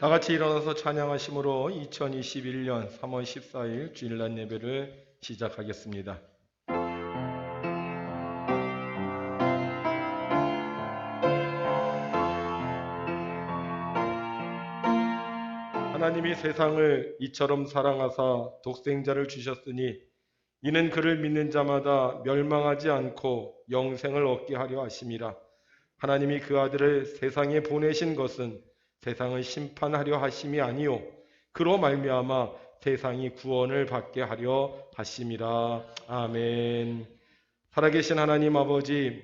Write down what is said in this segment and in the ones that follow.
다 같이 일어나서 찬양하심으로 2021년 3월 14일 주일날 예배를 시작하겠습니다. 하나님이 세상을 이처럼 사랑하사 독생자를 주셨으니 이는 그를 믿는 자마다 멸망하지 않고 영생을 얻게 하려 하심이라. 하나님이 그 아들을 세상에 보내신 것은 세상을 심판하려 하심이 아니요 그로 말미암아 세상이 구원을 받게 하려 하심이라. 아멘. 살아계신 하나님 아버지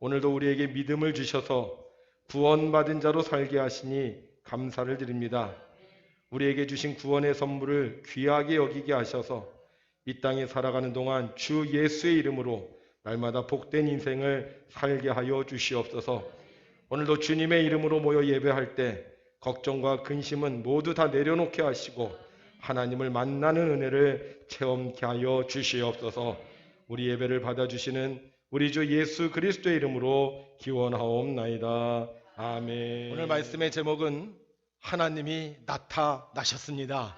오늘도 우리에게 믿음을 주셔서 구원받은 자로 살게 하시니 감사를 드립니다. 우리에게 주신 구원의 선물을 귀하게 여기게 하셔서 이 땅에 살아가는 동안 주 예수의 이름으로 날마다 복된 인생을 살게 하여 주시옵소서. 오늘도 주님의 이름으로 모여 예배할 때 걱정과 근심은 모두 다 내려놓게 하시고 하나님을 만나는 은혜를 체험케 하여 주시옵소서. 우리 예배를 받아주시는 우리 주 예수 그리스도의 이름으로 기원하옵나이다. 아멘. 오늘 말씀의 제목은 하나님이 나타나셨습니다.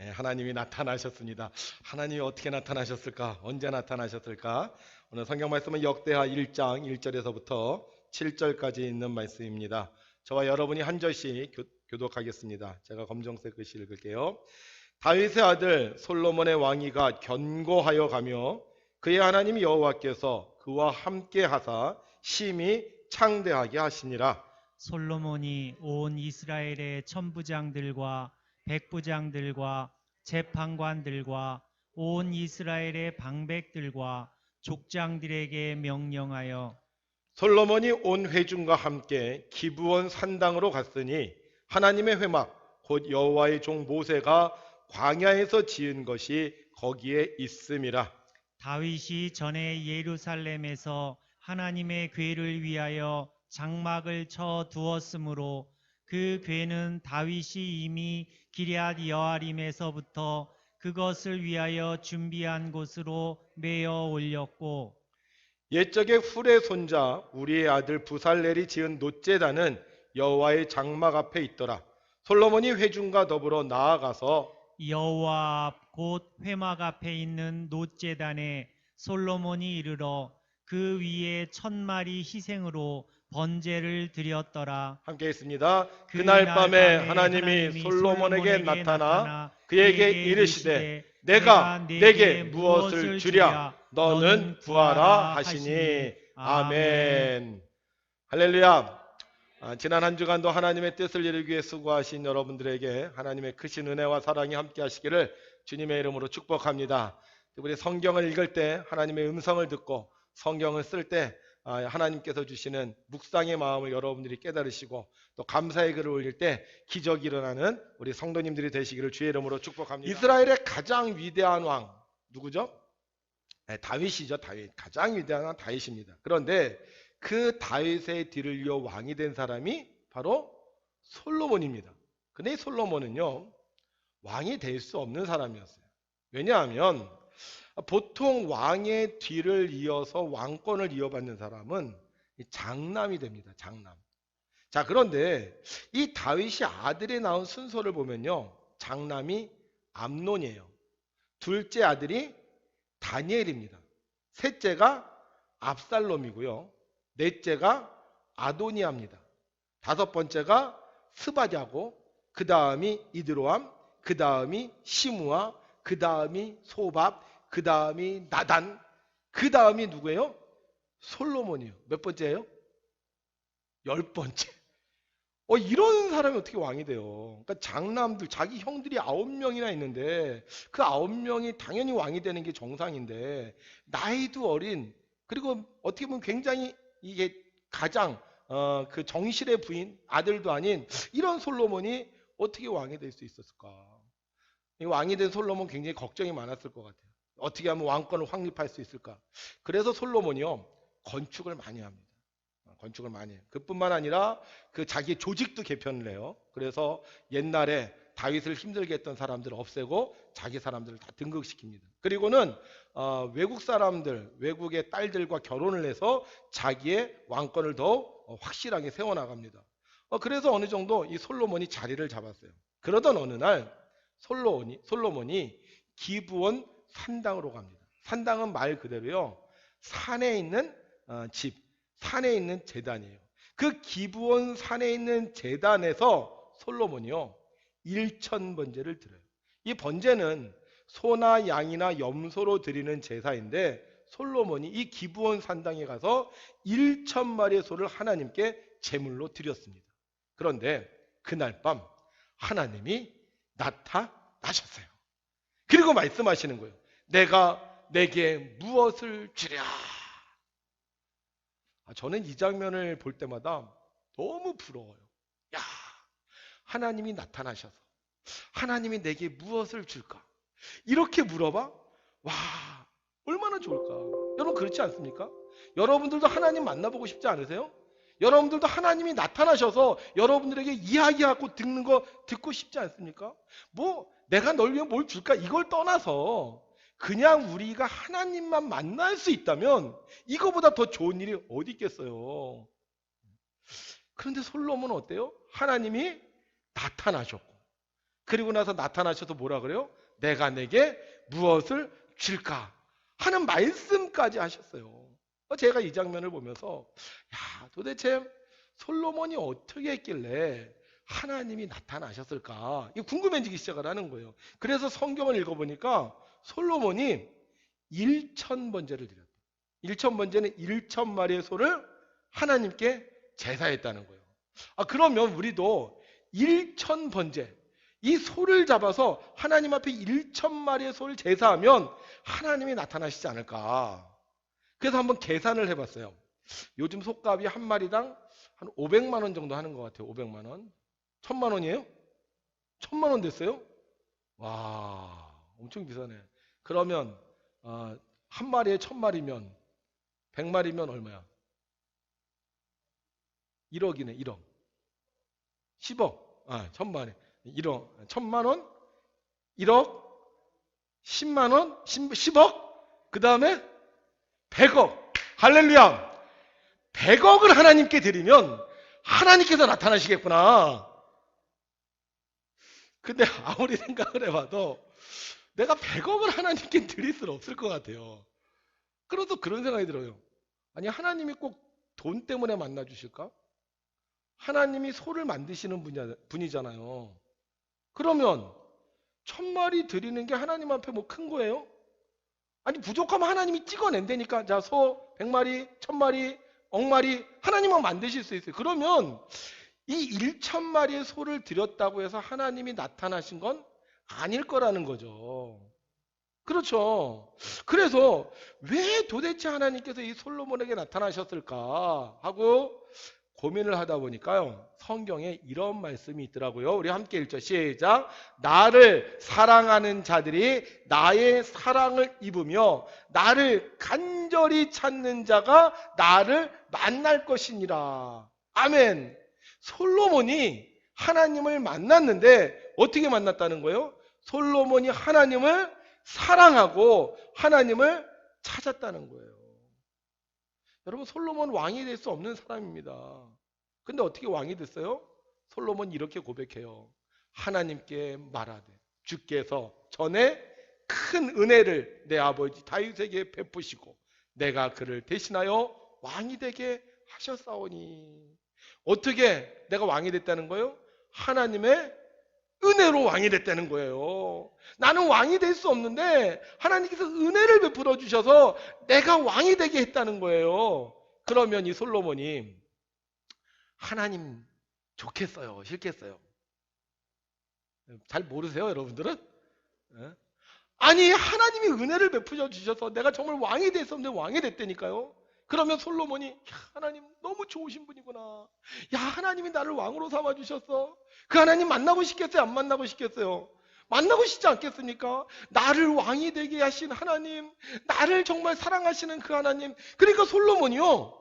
예, 하나님이 나타나셨습니다. 하나님이 어떻게 나타나셨을까? 언제 나타나셨을까? 오늘 성경 말씀은 역대하 1장 1절에서부터 7절까지 있는 말씀입니다. 저와 여러분이 한 절씩 교, 교독하겠습니다. 제가 검정색 글씨 읽을게요. 다윗의 아들 솔로몬의 왕위가 견고하여 가며 그의 하나님 여호와께서 그와 함께 하사 심히 창대하게 하시니라. 솔로몬이 온 이스라엘의 천부장들과 백부장들과 재판관들과 온 이스라엘의 방백들과 족장들에게 명령하여 솔로몬이 온 회중과 함께 기브온 산당으로 갔으니 하나님의 회막 곧 여호와의 종 모세가 광야에서 지은 것이 거기에 있음이라. 다윗이 전에 예루살렘에서 하나님의 궤를 위하여 장막을 쳐 두었으므로 그 궤는 다윗이 이미 기럇 여아림에서부터 그것을 위하여 준비한 곳으로 메어 올렸고 옛적에 훌의 손자 우리의 아들 부살렐이 지은 노제단은 여호와의 장막 앞에 있더라. 솔로몬이 회중과 더불어 나아가서 여호와 앞 곧 회막 앞에 있는 노제단에 솔로몬이 이르러 그 위에 천 마리 희생으로 번제를 드렸더라. 함께 있습니다. 그날 밤에 하나님이 솔로몬에게 나타나 그에게 이르시되 내가 내게 무엇을 주랴 너는 구하라 하시니 아멘. 할렐루야. 아, 지난 한 주간도 하나님의 뜻을 이루기 위해 수고하신 여러분들에게 하나님의 크신 은혜와 사랑이 함께 하시기를 주님의 이름으로 축복합니다. 우리 성경을 읽을 때 하나님의 음성을 듣고 성경을 쓸때 아, 하나님께서 주시는 묵상의 마음을 여러분들이 깨달으시고 또 감사의 글을 올릴 때 기적이 일어나는 우리 성도님들이 되시기를 주의 이름으로 축복합니다. 이스라엘의 가장 위대한 왕 누구죠? 네, 다윗이죠. 다윗. 가장 위대한 왕 다윗입니다. 그런데 그 다윗의 뒤를 이어 왕이 된 사람이 바로 솔로몬입니다. 근데 이 솔로몬은요. 왕이 될 수 없는 사람이었어요. 왜냐하면 보통 왕의 뒤를 이어서 왕권을 이어받는 사람은 이 장남이 됩니다. 장남. 자, 그런데 이 다윗이 아들이 낳은 순서를 보면요. 장남이 암논이에요. 둘째 아들이 다니엘입니다. 셋째가 압살롬이고요. 넷째가 아도니아입니다. 다섯 번째가 스바냐고, 그 다음이 이드로암, 그 다음이 시무아, 그 다음이 소밥, 그 다음이 나단, 그 다음이 누구예요? 솔로몬이요. 몇 번째예요? 열 번째. 어, 이런 사람이 어떻게 왕이 돼요? 그러니까 장남들, 자기 형들이 아홉 명이나 있는데 그 아홉 명이 당연히 왕이 되는 게 정상인데 나이도 어린 그리고 어떻게 보면 굉장히 이게 가장 어, 그 정실의 부인 아들도 아닌 이런 솔로몬이 어떻게 왕이 될 수 있었을까? 이 왕이 된 솔로몬 굉장히 걱정이 많았을 것 같아요. 어떻게 하면 왕권을 확립할 수 있을까? 그래서 솔로몬이요 건축을 많이 합니다. 어, 건축을 많이 해요. 그뿐만 아니라 그 자기 조직도 개편을 해요. 그래서 옛날에 다윗을 힘들게 했던 사람들을 없애고 자기 사람들을 다 등극시킵니다. 그리고는 어, 외국 사람들, 외국의 딸들과 결혼을 해서 자기의 왕권을 더 어, 확실하게 세워나갑니다. 어, 그래서 어느 정도 이 솔로몬이 자리를 잡았어요. 그러던 어느 날 솔로몬이, 솔로몬이 기부원 산당으로 갑니다. 산당은 말 그대로요. 산에 있는 어, 집, 산에 있는 재단이에요. 그 기부원 산에 있는 재단에서 솔로몬이요. 일천 번제를 드려요. 이 번제는 소나 양이나 염소로 드리는 제사인데 솔로몬이 이 기부원 산당에 가서 1천 마리의 소를 하나님께 제물로 드렸습니다. 그런데 그날 밤 하나님이 나타나셨어요. 그리고 말씀하시는 거예요. 내가 내게 무엇을 주랴. 아, 저는 이 장면을 볼 때마다 너무 부러워요. 야, 하나님이 나타나셔서 하나님이 내게 무엇을 줄까? 이렇게 물어봐? 와, 얼마나 좋을까? 여러분 그렇지 않습니까? 여러분들도 하나님 만나보고 싶지 않으세요? 여러분들도 하나님이 나타나셔서 여러분들에게 이야기하고 듣는 거 듣고 싶지 않습니까? 뭐 내가 널 위해 뭘 줄까? 이걸 떠나서 그냥 우리가 하나님만 만날 수 있다면 이거보다 더 좋은 일이 어디 있겠어요? 그런데 솔로몬은 어때요? 하나님이 나타나셨고 그리고 나서 나타나셔서 뭐라 그래요? 내가 내게 무엇을 줄까? 하는 말씀까지 하셨어요. 어, 제가 이 장면을 보면서 야 도대체 솔로몬이 어떻게 했길래 하나님이 나타나셨을까? 궁금해지기 시작을 하는 거예요. 그래서 성경을 읽어보니까 솔로몬이 1천 번제를 드렸다. 1천 번제는 1천 마리의 소를 하나님께 제사했다는 거예요. 아 그러면 우리도 1천 번제 이 소를 잡아서 하나님 앞에 1천 마리의 소를 제사하면 하나님이 나타나시지 않을까? 그래서 한번 계산을 해봤어요. 요즘 속값이 한 마리당 한 500만 원 정도 하는 것 같아요. 500만 원. 천만 원이에요? 천만 원 됐어요? 와, 엄청 비싸네. 그러면 어, 한 마리에 천 마리면 100마리면 얼마야? 1억이네, 1억. 10억. 아, 천만 원. 1억. 천만 원? 1억? 10만 원? 10, 억 그 다음에 100억. 할렐루야. 100억을 하나님께 드리면 하나님께서 나타나시겠구나. 근데 아무리 생각을 해봐도 내가 100억을 하나님께 드릴 수는 없을 것 같아요. 그래서 그런 생각이 들어요. 아니, 하나님이 꼭 돈 때문에 만나 주실까? 하나님이 소를 만드시는 분이잖아요. 그러면 천 마리 드리는 게 하나님 앞에 뭐 큰 거예요? 아니 부족하면 하나님이 찍어낸다니까 자소 100마리, 1000마리, 억마리 하나님은 만드실 수 있어요. 그러면 이 1천 마리의 소를 드렸다고 해서 하나님이 나타나신 건 아닐 거라는 거죠. 그렇죠. 그래서 왜 도대체 하나님께서 이 솔로몬에게 나타나셨을까 하고 고민을 하다 보니까요. 성경에 이런 말씀이 있더라고요. 우리 함께 읽죠. 시작. 나를 사랑하는 자들이 나의 사랑을 입으며 나를 간절히 찾는 자가 나를 만날 것이니라. 아멘. 솔로몬이 하나님을 만났는데 어떻게 만났다는 거예요? 솔로몬이 하나님을 사랑하고 하나님을 찾았다는 거예요. 여러분 솔로몬 왕이 될 수 없는 사람입니다. 근데 어떻게 왕이 됐어요? 솔로몬 이렇게 고백해요. 하나님께 말하되 주께서 전에 큰 은혜를 내 아버지 다윗에게 베푸시고 내가 그를 대신하여 왕이 되게 하셨사오니 어떻게 내가 왕이 됐다는 거예요? 하나님의 은혜로 왕이 됐다는 거예요. 나는 왕이 될 수 없는데 하나님께서 은혜를 베풀어 주셔서 내가 왕이 되게 했다는 거예요. 그러면 이 솔로몬이 하나님 좋겠어요? 싫겠어요? 잘 모르세요, 여러분들은? 예? 아니, 하나님이 은혜를 베풀어 주셔서 내가 정말 왕이 됐었는데 왕이 됐다니까요. 그러면 솔로몬이 야, 하나님 너무 좋으신 분이구나. 야, 하나님이 나를 왕으로 삼아 주셨어. 그 하나님 만나고 싶겠어요? 안 만나고 싶겠어요? 만나고 싶지 않겠습니까? 나를 왕이 되게 하신 하나님, 나를 정말 사랑하시는 그 하나님. 그러니까 솔로몬이요.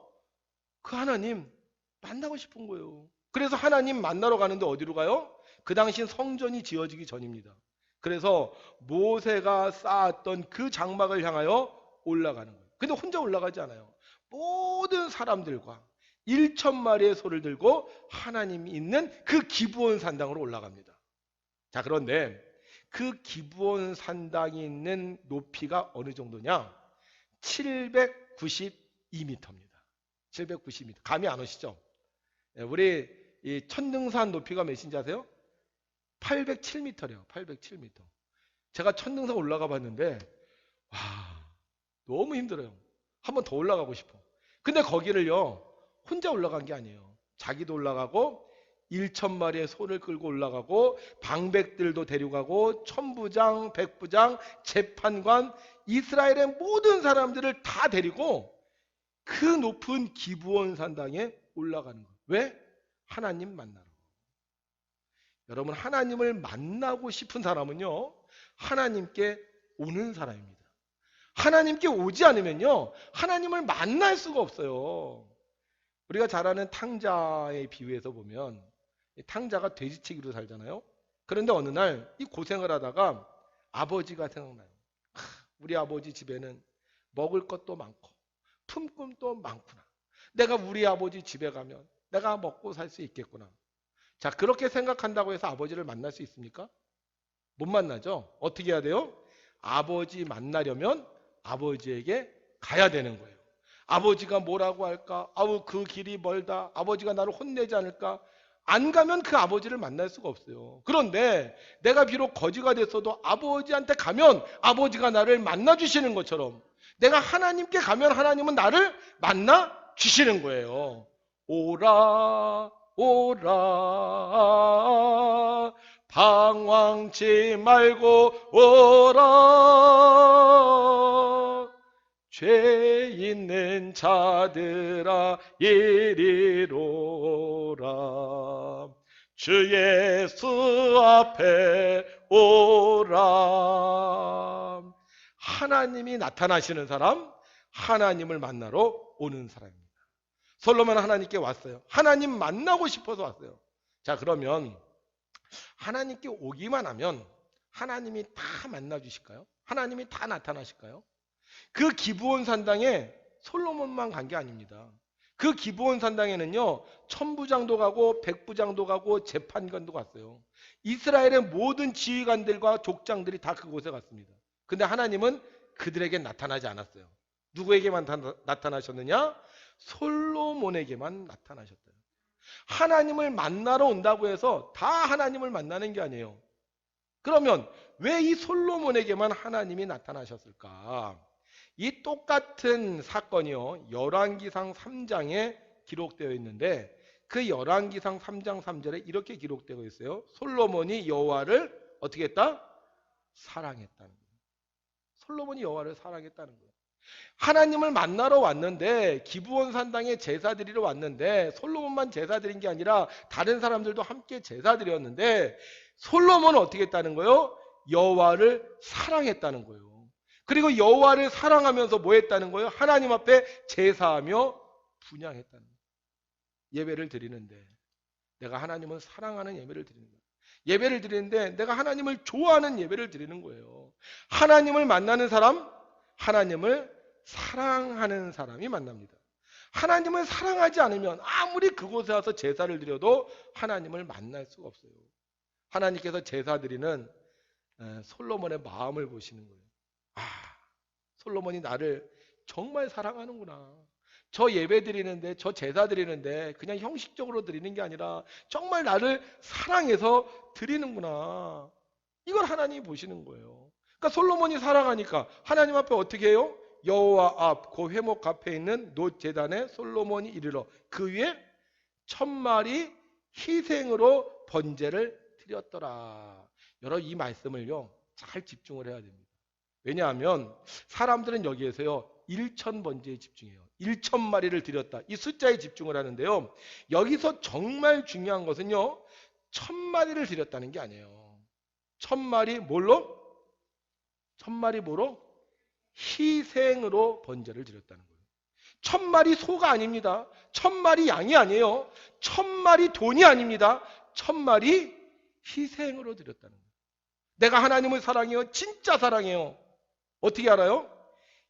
그 하나님 만나고 싶은 거예요. 그래서 하나님 만나러 가는데 어디로 가요? 그 당시엔 성전이 지어지기 전입니다. 그래서 모세가 쌓았던 그 장막을 향하여 올라가는 거예요. 근데 혼자 올라가지 않아요. 모든 사람들과 1천 마리의 소를 들고 하나님이 있는 그 기브온 산당으로 올라갑니다. 자, 그런데 그 기브온 산당이 있는 높이가 어느 정도냐? 792m입니다. 792m. 감이 안 오시죠? 예, 우리 이 천등산 높이가 몇인지 아세요? 807m래요. 807m. 제가 천등산 올라가 봤는데 와, 너무 힘들어요. 한번 더 올라가고 싶어. 근데 거기를요. 혼자 올라간 게 아니에요. 자기도 올라가고 1천 마리의 소를 끌고 올라가고 방백들도 데려가고 천부장, 백부장, 재판관, 이스라엘의 모든 사람들을 다 데리고 그 높은 기부원 산당에 올라가는 거예요. 왜? 하나님 만나러. 여러분 하나님을 만나고 싶은 사람은요. 하나님께 오는 사람입니다. 하나님께 오지 않으면요. 하나님을 만날 수가 없어요. 우리가 잘 아는 탕자의 비유에서 보면 이 탕자가 돼지치기로 살잖아요. 그런데 어느 날 이 고생을 하다가 아버지가 생각나요. 하, 우리 아버지 집에는 먹을 것도 많고 품꾼도 많구나. 내가 우리 아버지 집에 가면 내가 먹고 살 수 있겠구나. 자, 그렇게 생각한다고 해서 아버지를 만날 수 있습니까? 못 만나죠. 어떻게 해야 돼요? 아버지 만나려면 아버지에게 가야 되는 거예요. 아버지가 뭐라고 할까? 아우 그 길이 멀다. 아버지가 나를 혼내지 않을까? 안 가면 그 아버지를 만날 수가 없어요. 그런데 내가 비록 거지가 됐어도 아버지한테 가면 아버지가 나를 만나 주시는 것처럼 내가 하나님께 가면 하나님은 나를 만나 주시는 거예요. 오라 오라 방황치 말고 오라. 죄 있는 자들아 이리로라. 주 예수 앞에 오라. 하나님이 나타나시는 사람 하나님을 만나러 오는 사람입니다. 솔로몬 하나님께 왔어요. 하나님 만나고 싶어서 왔어요. 자 그러면 하나님께 오기만 하면 하나님이 다 만나 주실까요? 하나님이 다 나타나실까요? 그 기부온 산당에 솔로몬만 간 게 아닙니다. 그 기부온 산당에는요, 천부장도 가고 백부장도 가고 재판관도 갔어요. 이스라엘의 모든 지휘관들과 족장들이 다 그곳에 갔습니다. 근데 하나님은 그들에게 나타나지 않았어요. 누구에게만 다- 나타나셨느냐? 솔로몬에게만 나타나셨대요. 하나님을 만나러 온다고 해서 다 하나님을 만나는 게 아니에요. 그러면 왜 이 솔로몬에게만 하나님이 나타나셨을까? 이 똑같은 사건이요. 열왕기상 3장에 기록되어 있는데 그 열왕기상 3장 3절에 이렇게 기록되어 있어요. 솔로몬이 여호와를 어떻게 했다? 사랑했다는 거예요. 솔로몬이 여호와를 사랑했다는 거예요. 하나님을 만나러 왔는데 기부원 산당에 제사 드리러 왔는데 솔로몬만 제사 드린 게 아니라 다른 사람들도 함께 제사 드렸는데 솔로몬은 어떻게 했다는 거예요? 여호와를 사랑했다는 거예요. 그리고 여호와를 사랑하면서 뭐 했다는 거예요? 하나님 앞에 제사하며 분양했다는 거예요. 예배를 드리는데 내가 하나님을 사랑하는 예배를 드리는 거예요. 예배를 드리는데 내가 하나님을 좋아하는 예배를 드리는 거예요. 하나님을 만나는 사람, 하나님을 사랑하는 사람이 만납니다. 하나님을 사랑하지 않으면 아무리 그곳에 와서 제사를 드려도 하나님을 만날 수가 없어요. 하나님께서 제사 드리는 에, 솔로몬의 마음을 보시는 거예요. 아, 솔로몬이 나를 정말 사랑하는구나. 저 예배 드리는데, 저 제사 드리는데, 그냥 형식적으로 드리는 게 아니라, 정말 나를 사랑해서 드리는구나. 이걸 하나님이 보시는 거예요. 그러니까 솔로몬이 사랑하니까, 하나님 앞에 어떻게 해요? 여호와 앞, 그 회목 앞에 있는 노 제단에 솔로몬이 이르러 그 위에 천 마리 희생으로 번제를 드렸더라. 여러분 이 말씀을요 잘 집중을 해야 됩니다. 왜냐하면 사람들은 여기에서요 1천 번제에 집중해요. 1천 마리를 드렸다. 이 숫자에 집중을 하는데요. 여기서 정말 중요한 것은요. 천 마리를 드렸다는 게 아니에요. 천 마리 뭘로? 천 마리 뭐로? 희생으로 번제를 드렸다는 거예요. 천 마리 소가 아닙니다. 천 마리 양이 아니에요. 천 마리 돈이 아닙니다. 천 마리 희생으로 드렸다는 거예요. 내가 하나님을 사랑해요. 진짜 사랑해요. 어떻게 알아요?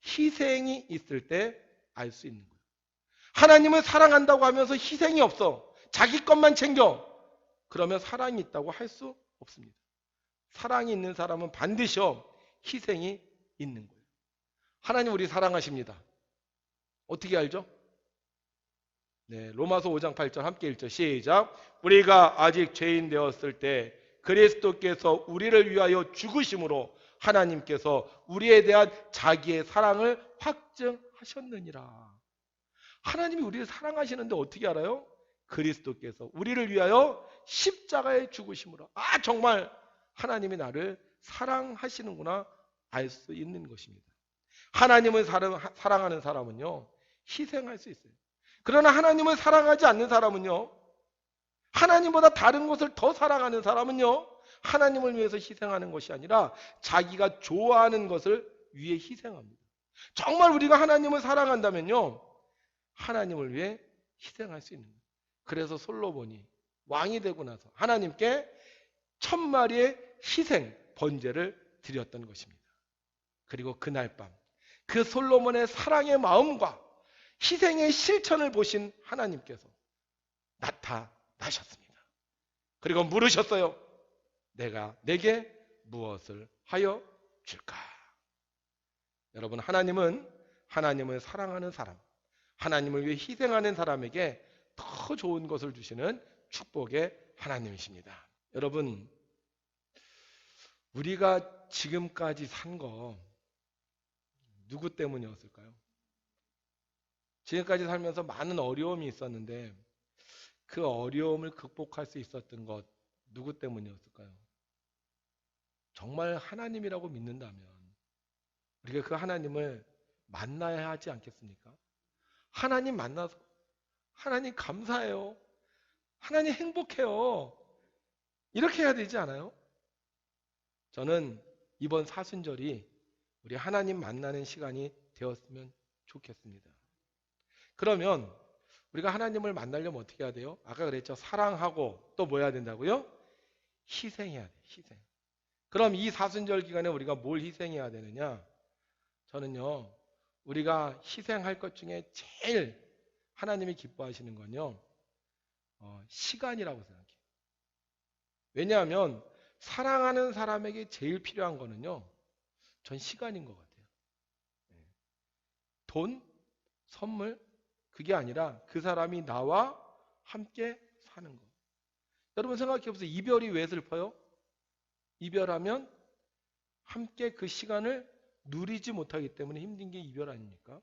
희생이 있을 때 알 수 있는 거예요. 하나님을 사랑한다고 하면서 희생이 없어. 자기 것만 챙겨. 그러면 사랑이 있다고 할 수 없습니다. 사랑이 있는 사람은 반드시 희생이 있는 거예요. 하나님 우리 사랑하십니다. 어떻게 알죠? 네, 로마서 5장 8절 함께 읽죠. 시작. 우리가 아직 죄인 되었을 때 그리스도께서 우리를 위하여 죽으심으로 하나님께서 우리에 대한 자기의 사랑을 확증하셨느니라. 하나님이 우리를 사랑하시는데 어떻게 알아요? 그리스도께서 우리를 위하여 십자가에 죽으심으로. 아, 정말 하나님이 나를 사랑하시는구나 알 수 있는 것입니다. 하나님을 사랑, 사랑하는 사람은요, 희생할 수 있어요. 그러나 하나님을 사랑하지 않는 사람은요, 하나님보다 다른 것을 더 사랑하는 사람은요, 하나님을 위해서 희생하는 것이 아니라 자기가 좋아하는 것을 위해 희생합니다. 정말 우리가 하나님을 사랑한다면요, 하나님을 위해 희생할 수 있는 거예요. 그래서 솔로몬이 왕이 되고 나서 하나님께 천 마리의 희생 번제를 드렸던 것입니다. 그리고 그날 밤 그 솔로몬의 사랑의 마음과 희생의 실천을 보신 하나님께서 나타나셨습니다. 그리고 물으셨어요. 내가 내게 무엇을 하여 줄까? 여러분 하나님은 하나님을 사랑하는 사람, 하나님을 위해 희생하는 사람에게 더 좋은 것을 주시는 축복의 하나님이십니다. 여러분 우리가 지금까지 산 거 누구 때문이었을까요? 지금까지 살면서 많은 어려움이 있었는데 그 어려움을 극복할 수 있었던 것 누구 때문이었을까요? 정말 하나님이라고 믿는다면 우리가 그 하나님을 만나야 하지 않겠습니까? 하나님 만나서 하나님 감사해요. 하나님 행복해요. 이렇게 해야 되지 않아요? 저는 이번 사순절이 우리 하나님 만나는 시간이 되었으면 좋겠습니다. 그러면 우리가 하나님을 만나려면 어떻게 해야 돼요? 아까 그랬죠. 사랑하고 또 뭐 해야 된다고요? 희생해야 돼. 희생. 그럼 이 사순절 기간에 우리가 뭘 희생해야 되느냐? 저는요. 우리가 희생할 것 중에 제일 하나님이 기뻐하시는 건요. 어, 시간이라고 생각해요. 왜냐하면 사랑하는 사람에게 제일 필요한 거는요. 전 시간인 것 같아요. 네. 돈, 선물, 그게 아니라 그 사람이 나와 함께 사는 것. 여러분 생각해 보세요. 이별이 왜 슬퍼요? 이별하면 함께 그 시간을 누리지 못하기 때문에 힘든 게 이별 아닙니까?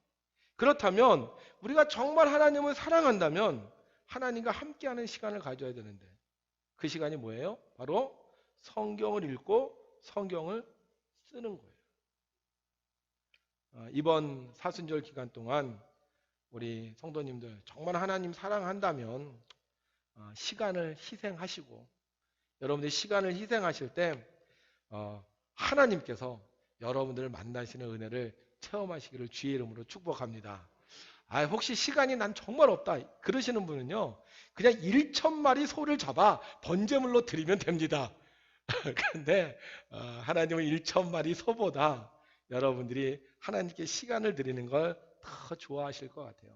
그렇다면 우리가 정말 하나님을 사랑한다면 하나님과 함께하는 시간을 가져야 되는데 그 시간이 뭐예요? 바로 성경을 읽고 성경을 쓰는 거예요. 어, 이번 사순절 기간 동안 우리 성도님들 정말 하나님 사랑한다면 어, 시간을 희생하시고 여러분들이 시간을 희생하실 때 어, 하나님께서 여러분들을 만나시는 은혜를 체험하시기를 주의 이름으로 축복합니다. 아, 혹시 시간이 난 정말 없다. 그러시는 분은요. 그냥 1천 마리 소를 잡아 번제물로 드리면 됩니다. 그런데 어, 하나님은 1천 마리 소보다 여러분들이 하나님께 시간을 드리는 걸 더 좋아하실 것 같아요.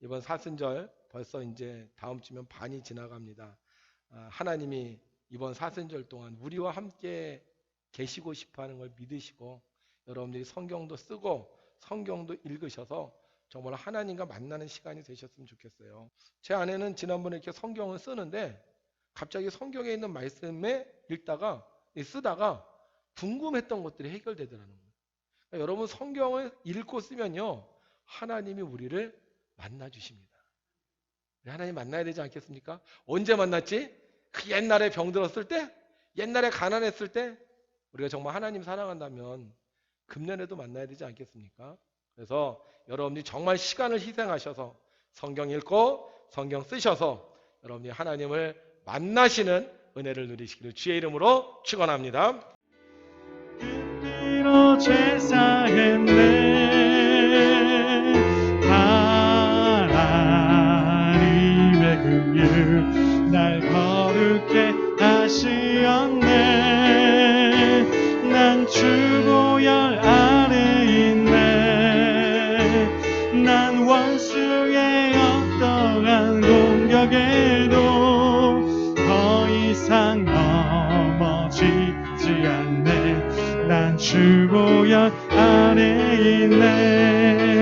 이번 사순절 벌써 이제 다음 주면 반이 지나갑니다. 아, 하나님이 이번 사순절 동안 우리와 함께 계시고 싶어 하는 걸 믿으시고 여러분들이 성경도 쓰고 성경도 읽으셔서 정말 하나님과 만나는 시간이 되셨으면 좋겠어요. 제 아내는 지난번에 이렇게 성경을 쓰는데 갑자기 성경에 있는 말씀에 읽다가 쓰다가 궁금했던 것들이 해결되더라는 거예요. 그러니까 여러분 성경을 읽고 쓰면요 하나님이 우리를 만나 주십니다. 하나님 만나야 되지 않겠습니까? 언제 만났지? 그 옛날에 병들었을 때, 옛날에 가난했을 때, 우리가 정말 하나님 사랑한다면 금년에도 만나야 되지 않겠습니까? 그래서 여러분들이 정말 시간을 희생하셔서 성경 읽고 성경 쓰셔서 여러분이 하나님을 만나시는 은혜를 누리시기를 주의 이름으로 축원합니다. 하나님의 긍휼 날 거룩해 하시었네 난 주보열 주보열 안에 있네